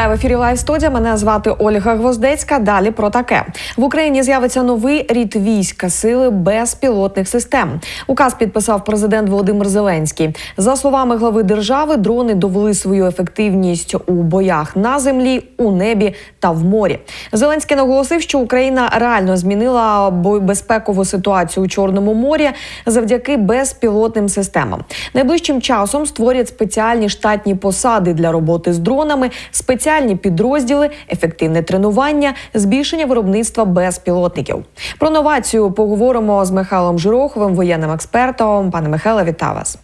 Вітаю в ефірі Лайв студія. Мене звати Ольга Гвоздецька. Далі про таке в Україні з'явиться новий рід війська сили безпілотних систем. Указ підписав президент Володимир Зеленський. За словами глави держави, дрони довели свою ефективність у боях на землі, у небі та в морі. Зеленський наголосив, що Україна реально змінила безпекову ситуацію у Чорному морі завдяки безпілотним системам. Найближчим часом створять спеціальні штатні посади для роботи з дронами, спеціальні підрозділи, ефективне тренування, збільшення виробництва безпілотників. Про новацію поговоримо з Михайлом Жироховим, воєнним експертом. Пане Михайле, вітаю вас.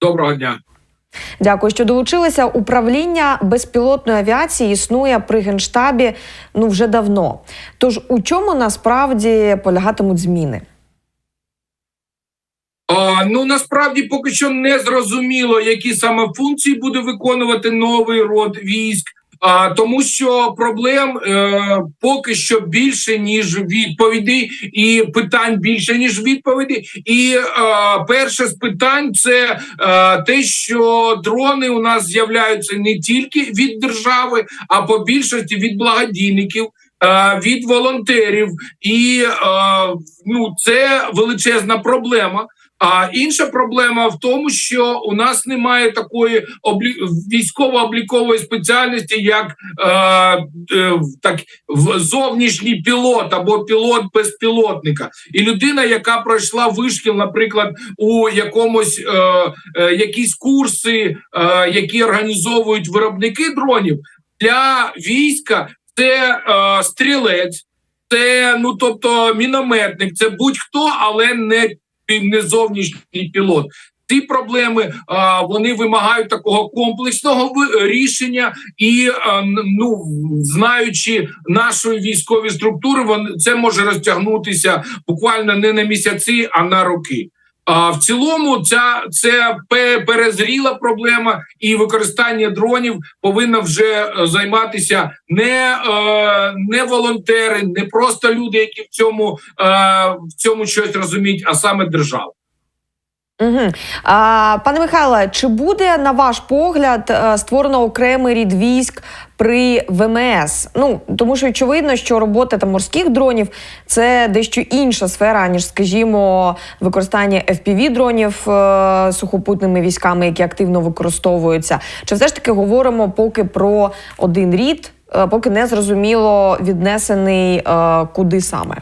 Доброго дня. Дякую, що долучилися. Управління безпілотної авіації існує при генштабі ну вже давно. Тож у чому насправді полягатимуть зміни? Ну насправді поки що не зрозуміло, які саме функції буде виконувати новий род військ. А тому, що проблем е, поки що більше ніж відповідей, і питань більше ніж відповідей. І перше з питань це е, те, що дрони у нас з'являються не тільки від держави, а по більшості від благодійників. е, Від волонтерів, і ну це величезна проблема. А інша проблема в тому, що у нас немає такої облі... військово-облікової спеціальності, як е, е, так в зовнішній пілот або пілот безпілотника, і людина, яка пройшла вишкіл, наприклад, у якомусь е, е, якісь курси, е, які організовують виробники дронів для війська, це е, стрілець. Це ну тобто мінометник, це будь-хто, але не не зовнішній пілот. Ці проблеми вони вимагають такого комплексного рішення, і ну знаючи нашої військові структури, вони це може розтягнутися буквально не на місяці, а на роки. А в цілому, ця це перезріла проблема, і використання дронів повинно вже займатися не е, не волонтери, не просто люди, які в цьому е, в цьому щось розуміють, а саме держава. Угу. А, Пане Михайле, чи буде на ваш погляд е, створено окремий рід військ при ВМС? Ну тому що очевидно, що робота там морських дронів це дещо інша сфера, ніж, скажімо, використання fpv дронів е сухопутними військами, які активно використовуються. Чи все ж таки говоримо поки про один рід, е поки не зрозуміло віднесений е куди саме?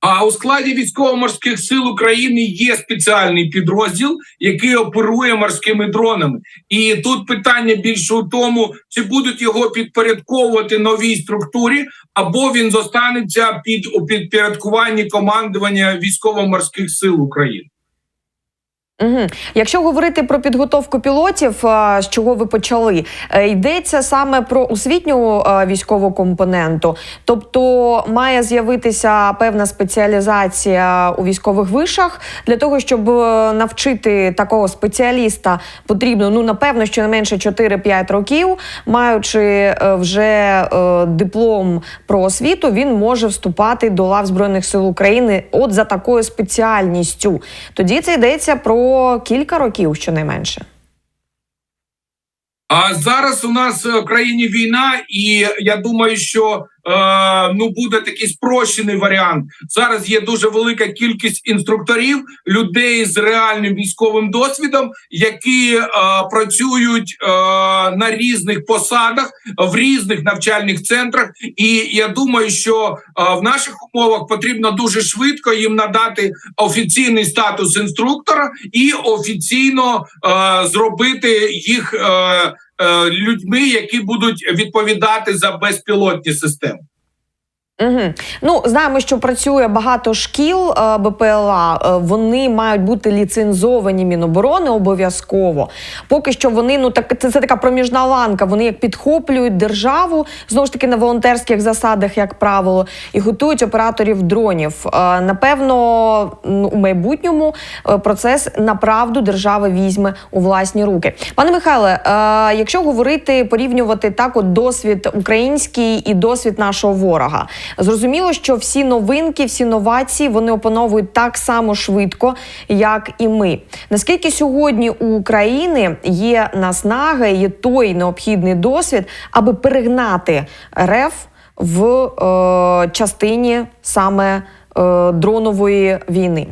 А у складі військово-морських сил України є спеціальний підрозділ, який оперує морськими дронами. І тут питання більше у тому, чи будуть його підпорядковувати новій структурі, або він зостанеться під у підпорядкуванні командування військово-морських сил України. Угу. Якщо говорити про підготовку пілотів, з чого ви почали, е, йдеться саме про освітню військову компоненту, тобто має з'явитися певна спеціалізація у військових вишах для того, щоб е, навчити такого спеціаліста, потрібно ну напевно, що не менше 4-5 років, маючи е, вже диплом про освіту, він може вступати до лав збройних сил України, от за такою спеціальністю. Тоді це йдеться про кілька років, щонайменше. А зараз у нас в країні війна, і я думаю, що Е, ну буде такий спрощений варіант. Зараз є дуже велика кількість інструкторів, людей з реальним військовим досвідом, які е, працюють е, на різних посадах в різних навчальних центрах. І я думаю, що в наших умовах потрібно дуже швидко їм надати офіційний статус інструктора і офіційно зробити їх. Людьми, які будуть відповідати за безпілотні системи. Угу. Ну знаємо, що працює багато шкіл е, БПЛА. Е, вони мають бути ліцензовані міноборони обов'язково. Поки що вони ну так це, це така проміжна ланка. Вони як підхоплюють державу знову ж таки на волонтерських засадах, як правило, і готують операторів дронів. Е, напевно, у майбутньому процес направду держава візьме у власні руки. Пане Михайле, якщо говорити порівнювати так, от досвід український і досвід нашого ворога. Зрозуміло, що всі новинки, всі новації вони опановують так само швидко, як і ми. Наскільки сьогодні у України є наснага, є той необхідний досвід, аби перегнати РФ в е, частині саме е, дронової війни?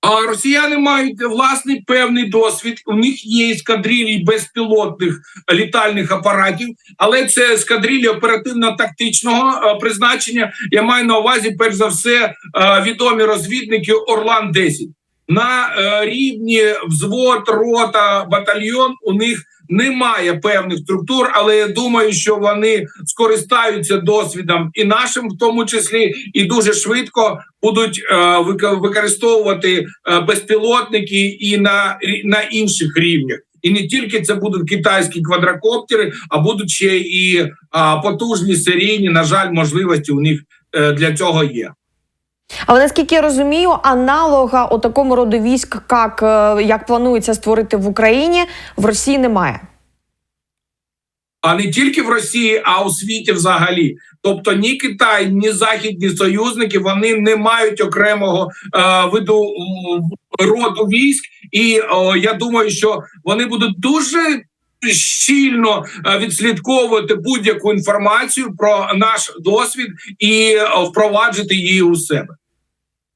А росіяни мають власний певний досвід. У них є ескадрилі безпілотних літальних апаратів, але це ескадрилі оперативно-тактичного е, призначення. Я маю на увазі, перш за все, е, відомі розвідники Орлан 10 на е, рівні взвод, рота, батальйон. У них немає певних структур, але я думаю, що вони скористаються досвідом і нашим, в тому числі, і дуже швидко будуть е, використовувати е, безпілотники і на, на інших рівнях. І не тільки це будуть китайські квадрокоптери, а будуть ще і а, потужні серійні. На жаль, можливості у них для цього є. Але наскільки я розумію, аналога у такому роду військ, як, е, як планується створити в Україні, в Росії немає. а не тільки в Росії, а у світі взагалі. Тобто ні Китай, ні західні союзники вони не мають окремого е, виду роду військ, і о, я думаю, що вони будуть дуже. Щільно е, відслідковувати будь-яку інформацію про наш досвід і е, впроваджувати її у себе.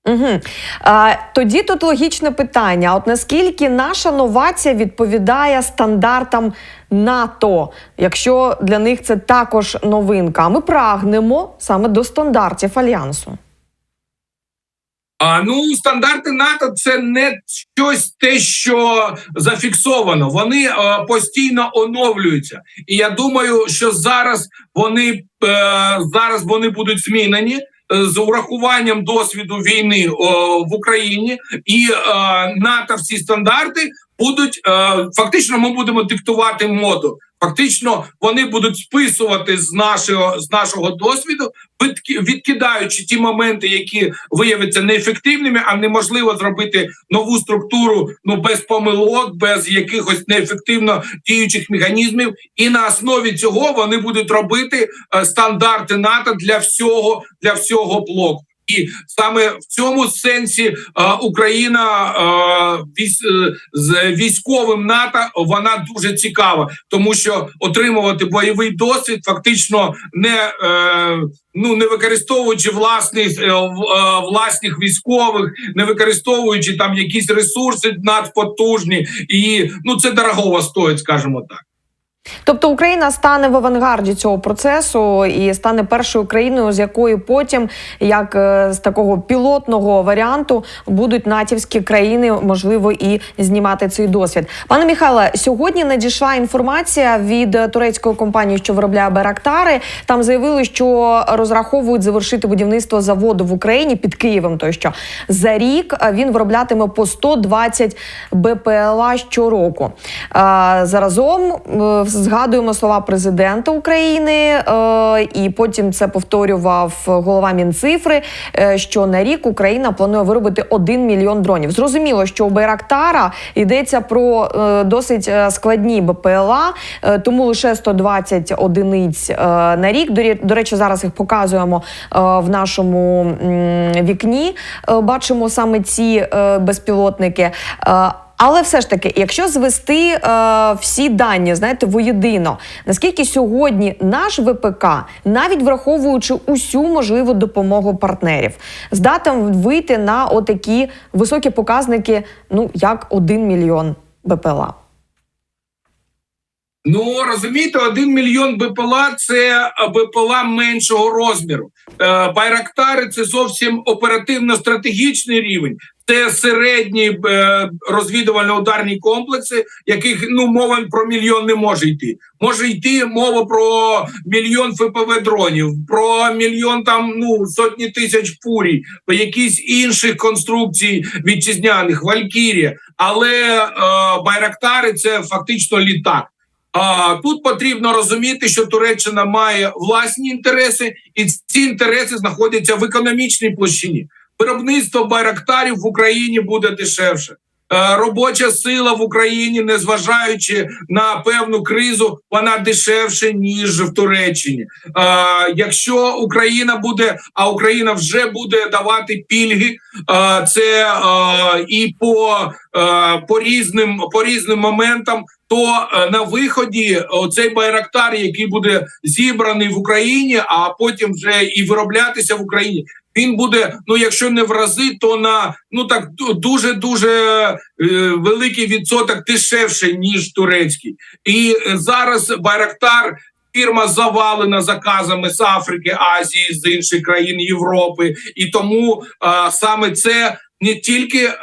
Угу. А, тоді тут логічне питання: от наскільки наша новація відповідає стандартам НАТО, якщо для них це також новинка? А ми прагнемо саме до стандартів альянсу. А ну стандарти НАТО це не щось те, що зафіксовано. Вони е, постійно оновлюються, і я думаю, що зараз вони е, зараз вони будуть змінені. е, З урахуванням досвіду війни о, в Україні і е, НАТО всі стандарти будуть е, фактично. Ми будемо диктувати моду. Фактично, вони будуть списувати з нашого з нашого досвіду, відки- відкидаючи ті моменти, які виявляться неефективними, а неможливо зробити нову структуру ну без помилок, без якихось неефективно діючих механізмів. І на основі цього вони будуть робити е, стандарти НАТО для всього для всього блоку. І саме в цьому сенсі е, Україна е, е, з військовим НАТО вона дуже цікава, тому що отримувати бойовий досвід фактично не ну не використовуючи власних власних військових, не використовуючи там якісь ресурси надпотужні, і ну це дорогого стоїть, скажімо так. Тобто Україна стане в авангарді цього процесу і стане першою країною, з якою потім, як е, з такого пілотного варіанту, будуть натівські країни, можливо, і знімати цей досвід. Пане Михайле, сьогодні надійшла інформація від турецької компанії, що виробляє Байрактари. Там заявили, що розраховують завершити будівництво заводу в Україні під Києвом. То що за рік е, він вироблятиме по 120 БПЛА щороку. Заразом е, згадуємо слова президента України, е, і потім це повторював голова Мінцифри. е, Що на рік Україна планує виробити 1 мільйон дронів. Зрозуміло, що у Байрактара йдеться про е, досить складні БПЛА, тому лише 120 одиниць на рік. До речі, зараз їх показуємо в нашому вікні. Бачимо саме ці безпілотники. Але все ж таки, якщо звести е, всі дані, знаєте, воєдино, наскільки сьогодні наш ВПК, навіть враховуючи усю можливу допомогу партнерів, здатен вийти на отакі високі показники, ну як 1 мільйон БПЛА. Ну розумієте, один мільйон БПЛА це БПЛА меншого розміру. Е, Байрактари це зовсім оперативно-стратегічний рівень. Це середні е, розвідувально-ударні комплекси, яких ну мова про мільйон не може йти. Може йти мова про мільйон ФПВ дронів, про мільйон там ну сотні тисяч фурій, якісь інших конструкцій вітчизняних, Валькірія. Але е, Байрактари це фактично літак. А тут потрібно розуміти, що Туреччина має власні інтереси, і ці інтереси знаходяться в економічній площині. Виробництво байрактарів в Україні буде дешевше. Е, робоча сила в Україні, незважаючи на певну кризу, вона дешевше ніж в Туреччині. Е, якщо Україна буде, а Україна вже буде давати пільги, е, це і по, по різним по різним моментам. То на виході оцей байрактар, який буде зібраний в Україні, а потім вже і вироблятися в Україні, він буде, ну якщо не в рази, то на ну так дуже дуже е, великий відсоток дешевше ніж турецький. І е, зараз Байрактар. Фірма завалена заказами з Африки, Азії, з інших країн Європи, і тому е, саме це не тільки е,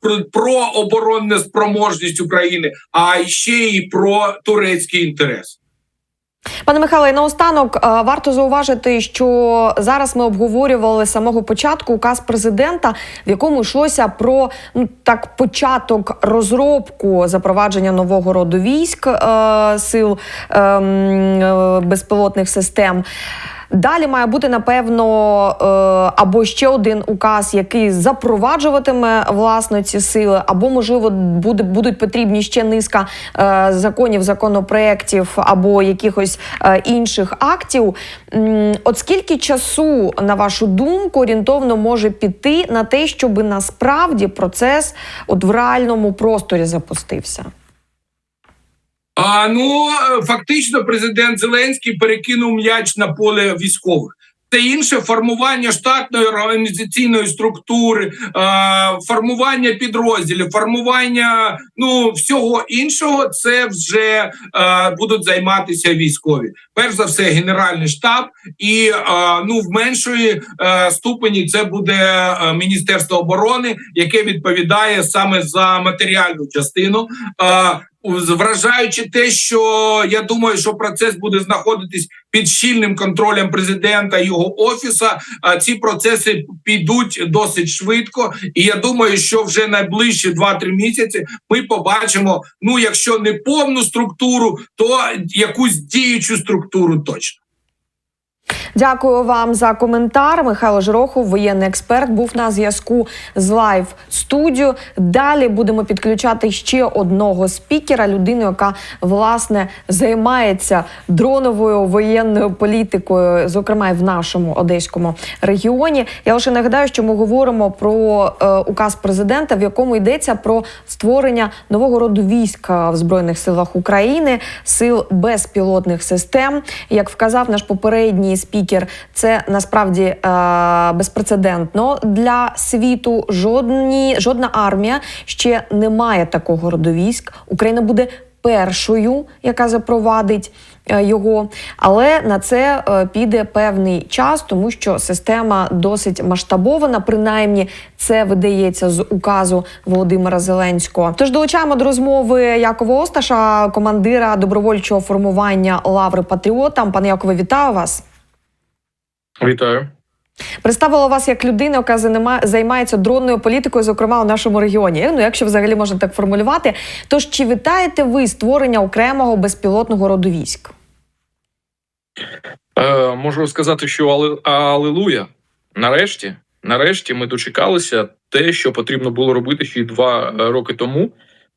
про, про оборонну спроможність України, а ще й про турецький інтерес. Пане Михайле, наостанок е, варто зауважити, що зараз ми обговорювали з самого початку указ президента, в якому йшлося про ну так початок розробку запровадження нового роду військ е, сил е, е, безпілотних систем. Далі має бути напевно е, або ще один указ, який запроваджуватиме власне ці сили, або можливо буде будуть потрібні ще низка е, законів, законопроєктів або якихось е, інших актів. От скільки часу, на вашу думку, орієнтовно може піти на те, щоб насправді процес от в реальному просторі запустився? А ну фактично, президент Зеленський перекинув м'яч на поле військових. Це інше формування штатної організаційної структури, формування підрозділів, формування ну всього іншого. Це вже будуть займатися військові. Перш за все, генеральний штаб, і ну в меншої ступені це буде міністерство оборони, яке відповідає саме за матеріальну частину. Вражаючи те, що я думаю, що процес буде знаходитись під щільним контролем президента його офіса. Ці процеси підуть досить швидко, і я думаю, що вже найближчі 2-3 місяці ми побачимо. Ну, якщо не повну структуру, то якусь діючу структуру точно. Дякую вам за коментар. Михайло Жирохов, воєнний експерт, був на зв'язку з лайв студіо. Далі будемо підключати ще одного спікера, людину, яка власне займається дроновою воєнною політикою, зокрема і в нашому одеському регіоні. Я лише нагадаю, що ми говоримо про е, указ президента, в якому йдеться про створення нового роду війська в збройних силах України, сил безпілотних систем. Як вказав наш попередній спікер, це насправді е, безпрецедентно для світу. Жодні жодна армія ще не має такого роду військ. Україна буде першою, яка запровадить е, його, але на це е, піде певний час, тому що система досить масштабована. Принаймні, це видається з указу Володимира Зеленського. Тож долучаємо до розмови Якова Осташа, командира добровольчого формування Лаври Патріота. Пане Якове, вітаю вас. Вітаю. Представила вас як людину, яка займається дронною політикою, зокрема у нашому регіоні. Ну, якщо взагалі можна так формулювати. Тож чи вітаєте ви створення окремого безпілотного роду військ? Е, можу сказати, що але, алелуя. Нарешті, нарешті ми дочекалися те, що потрібно було робити ще два е, роки тому,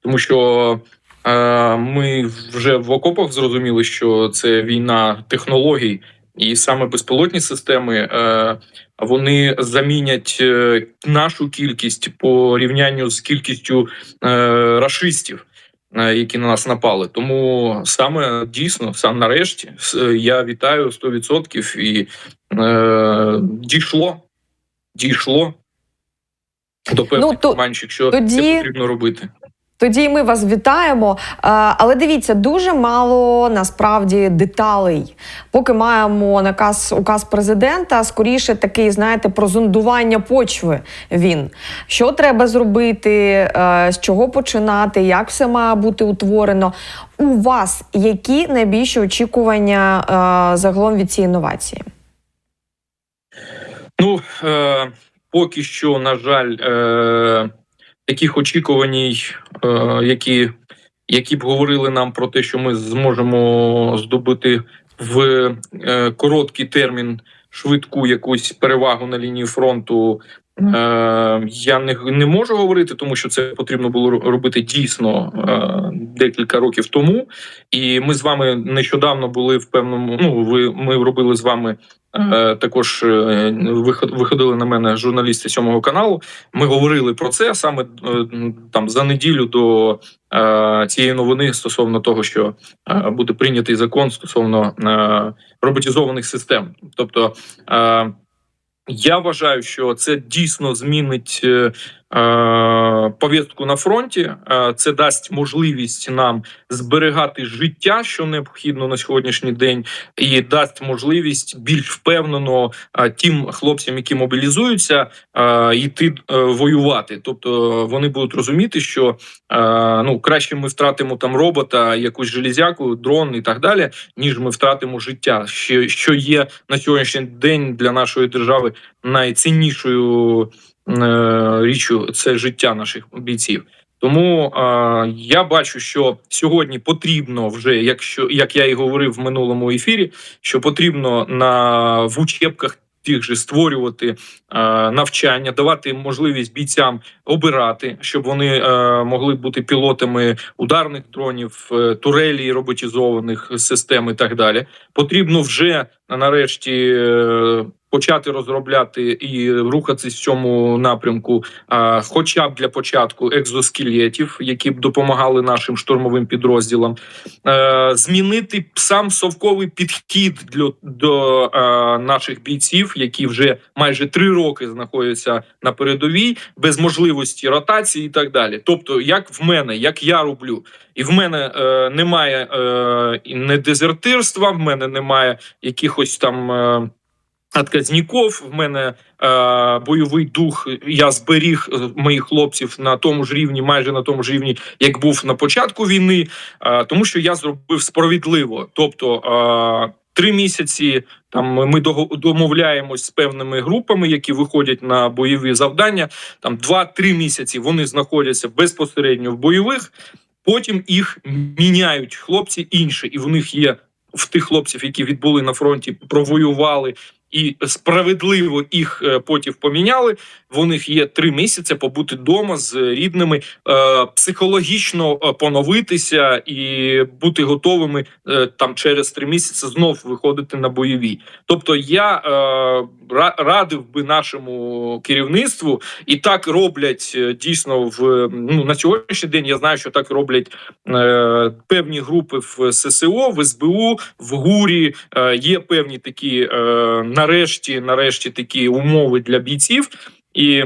тому що е, ми вже в окопах зрозуміли, що це війна технологій, і саме безпілотні системи е, вони замінять е, нашу кількість по рівнянню з кількістю е, рашистів. Які на нас напали, тому саме дійсно, сам нарешті, я вітаю 100% і е, дійшло, дійшло до певних Ну, то- моментів, що тоді- це потрібно робити. Тоді ми вас вітаємо. Е, Але дивіться, дуже мало насправді деталей. Поки маємо наказ указ президента, скоріше такий, знаєте, про зондування почви. Він що треба зробити, е, з чого починати, як все має бути утворено. У вас які найбільші очікування е, загалом від цієї інновації? Ну е, поки що, на жаль, е, таких очікувань, е, які, які б говорили нам про те, що ми зможемо здобути в е, короткий термін швидку якусь перевагу на лінії фронту, я не, не можу говорити, тому що це потрібно було робити дійсно е, декілька років тому. І ми з вами нещодавно були в певному. Ну, ви ми робили з вами. е, Також е, виходили на мене журналісти сьомого каналу. Ми говорили про це саме там за неділю до цієї новини стосовно того, що буде прийнятий закон стосовно роботизованих систем. Тобто, я вважаю, що це дійсно змінить е, повістку на фронті. Е, це дасть можливість нам зберігати життя, що необхідно на сьогоднішній день, і дасть можливість більш впевнено е, тим хлопцям, які мобілізуються, е, йти е, воювати. Тобто вони будуть розуміти, що е, ну краще ми втратимо там робота, якусь железяку, дрон і так далі, ніж ми втратимо життя, що, є на сьогоднішній день для нашої держави найціннішою е, річчю це життя наших бійців. Тому е, я бачу, що сьогодні потрібно вже, якщо як я і говорив в минулому ефірі, що потрібно на в учебках тих же створювати е, навчання, давати можливість бійцям обирати, щоб вони е, могли бути пілотами ударних дронів, е, турелі роботизованих систем і так далі. Потрібно вже нарешті е, почати розробляти і рухатись в цьому напрямку, а, хоча б для початку екзоскелетів, які б допомагали нашим штурмовим підрозділам, е, змінити сам совковий підхід для до е, наших бійців, які вже майже три роки знаходяться на передовій, без можливості ротації і так далі. Тобто, як в мене, як я роблю. І в мене е, немає е, не дезертирства, в мене немає якихось там е, отказників, в мене е, бойовий дух. Я зберіг е, моїх хлопців на тому ж рівні, майже на тому ж рівні, як був на початку війни, е, тому що я зробив справедливо. Тобто е, три місяці там ми домовляємось з певними групами, які виходять на бойові завдання. Там 2-3 місяці вони знаходяться безпосередньо в бойових. Потім їх міняють хлопці інші, і в них є в тих хлопців, які відбули на фронті, провоювали і справедливо їх е, потім поміняли. В них є три місяці побути вдома з рідними, е, психологічно е, поновитися і бути готовими там через три місяці знов виходити на бойові. Тобто, я ра- радив би нашому керівництву, і так роблять дійсно в ну на сьогоднішній день. Я знаю, що так роблять певні групи в ССО, в СБУ, в ГУРі. Є певні такі е, нарешті, нарешті такі умови для бійців і.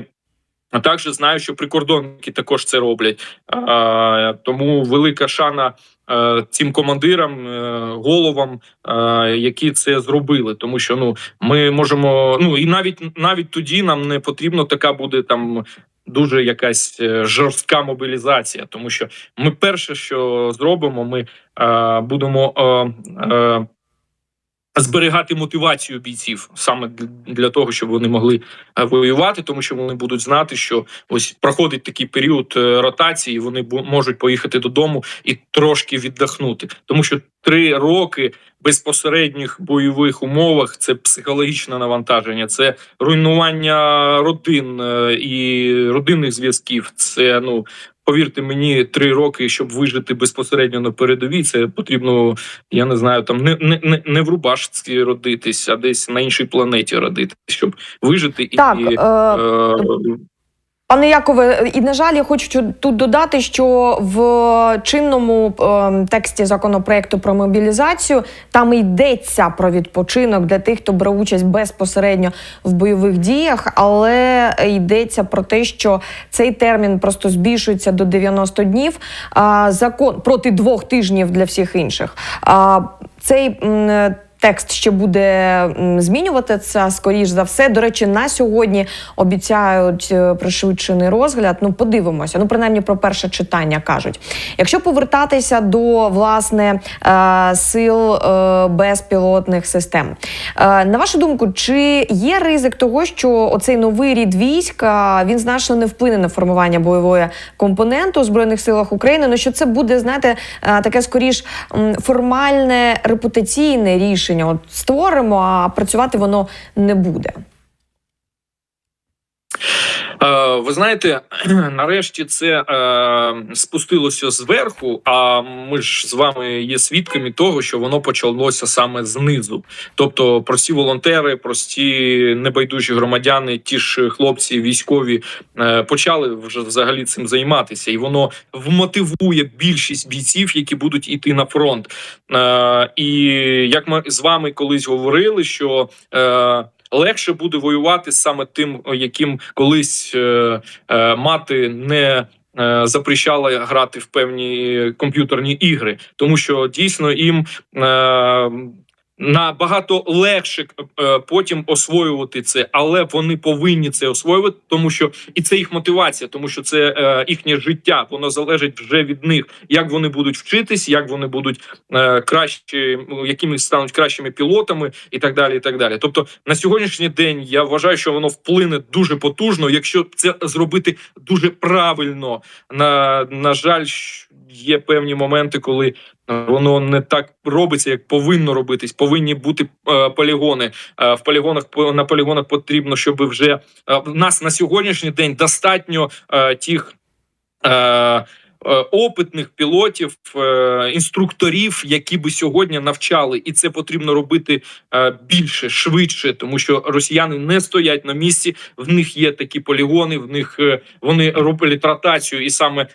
А також знаю, що прикордонники також це роблять. А, тому велика шана е, цим командирам, е, головам, е, які це зробили. Тому що ну ми можемо. Ну і навіть навіть тоді нам не потрібно така буде там. Дуже якась жорстка мобілізація, тому що ми перше, що зробимо, ми е, будемо е, е, зберігати мотивацію бійців саме для, того, щоб вони могли е, воювати, тому що вони будуть знати, що ось проходить такий період е, ротації, вони можуть поїхати додому і трошки віддохнути, тому що три роки безпосередніх бойових умовах це психологічне навантаження, це руйнування родин е, і родинних зв'язків. Це ну. Повірте мені, три роки, щоб вижити безпосередньо на передовій, це потрібно, я не знаю, там не, не, не- не в Рубашці родитись, а десь на іншій планеті родитись, щоб вижити і Так, і, е, е, Пане Якове, і на жаль, я хочу тут додати, що в чинному е, тексті законопроекту про мобілізацію там йдеться про відпочинок для тих, хто бере участь безпосередньо в бойових діях, але йдеться про те, що цей термін просто збільшується до 90 днів. А закон проти двох тижнів для всіх інших. А цей Текст ще буде змінюватися, скоріш за все. До речі, на сьогодні обіцяють е, пришвидшений розгляд. Ну, подивимося. Ну, принаймні про перше читання кажуть. Якщо повертатися до власне е, сил е, безпілотних систем, на вашу думку, чи є ризик того, що оцей новий рід війська він значно не вплине на формування бойової компоненту у збройних силах України? Ну що це буде, знаєте, таке скоріш формальне репутаційне рішення? От створимо, а працювати воно не буде. Е, Ви знаєте, нарешті це е, спустилося зверху. А ми ж з вами є свідками того, що воно почалося саме знизу. Тобто, прості волонтери, прості небайдужі громадяни, ті ж хлопці, військові е, почали вже взагалі цим займатися, і воно вмотивує більшість бійців, які будуть іти на фронт. І як ми з вами колись говорили, що легше буде воювати саме тим, яким колись е, е, мати не. е, Запрещала грати в певні комп'ютерні ігри, тому що дійсно їм е, набагато легше е, потім освоювати це, але вони повинні це освоювати, тому що і це їх мотивація, тому що це е, їхнє життя. Воно залежить вже від них, як вони будуть вчитись, як вони будуть е, краще, ну, якими стануть кращими пілотами, і так далі. І так далі. Тобто на сьогоднішній день я вважаю, що воно вплине дуже потужно, якщо це зробити дуже правильно. На, на жаль, є певні моменти, коли Воно не так робиться, як повинно робитись. Повинні бути е, полігони. Е, в полігонах на полігонах потрібно, щоб вже е, в нас на сьогоднішній день достатньо е, тих. Е, е, Опитних пілотів, е, інструкторів, які би сьогодні навчали, і це потрібно робити е, більше, швидше, тому що росіяни не стоять на місці. В них є такі полігони. В них вони роблять ротацію, і саме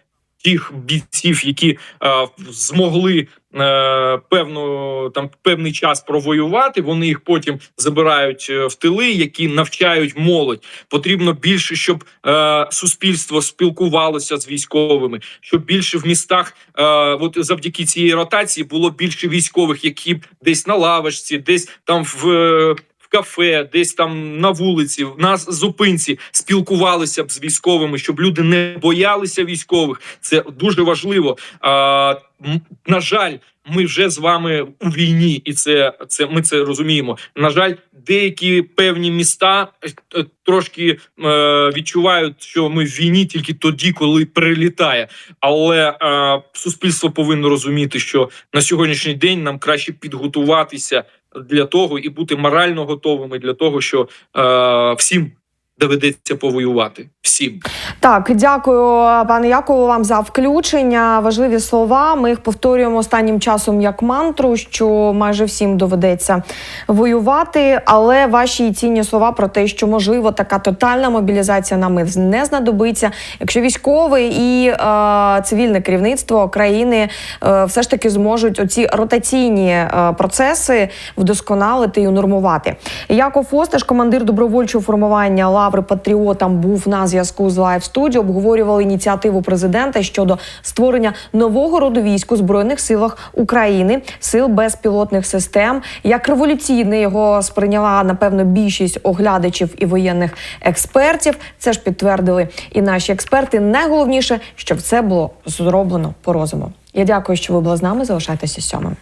тих бійців, які е, змогли е, певну там певний час провоювати. Вони їх потім забирають е, в тили, які навчають молодь. Потрібно більше, щоб е, суспільство спілкувалося з військовими, щоб більше в містах, е, от завдяки цій ротації, було більше військових, які десь на лавочці, десь там в. е, Кафе, десь там на вулиці, на зупинці спілкувалися б з військовими, щоб люди не боялися військових. Це дуже важливо. А, на жаль, ми вже з вами у війні, і це, це ми це розуміємо. На жаль, деякі певні міста е, трошки е, відчувають, що ми в війні тільки тоді, коли прилітає. Але е, суспільство повинно розуміти, що на сьогоднішній день нам краще підготуватися для того і бути морально готовими для того, що е, всім доведеться повоювати. Всім. Так, дякую, пане Якову, вам за включення. Важливі слова. Ми їх повторюємо останнім часом як мантру, що майже всім доведеться воювати. Але ваші цінні слова про те, що можливо така тотальна мобілізація нам не знадобиться, якщо військове і е, цивільне керівництво країни е, все ж таки зможуть оці ротаційні е, процеси вдосконалити і унормувати. Яков Осташ, командир добровольчого формування Лаври Патріотам, був на зв'язку з Live Studio. Обговорювали ініціативу президента щодо створення нового роду військ у збройних силах України, сил безпілотних систем. Як революційне його сприйняла напевно більшість оглядачів і воєнних експертів. Це ж підтвердили і наші експерти. Найголовніше, щоб це було зроблено по розуму. Я дякую, що ви були з нами. Залишайтеся сьомим.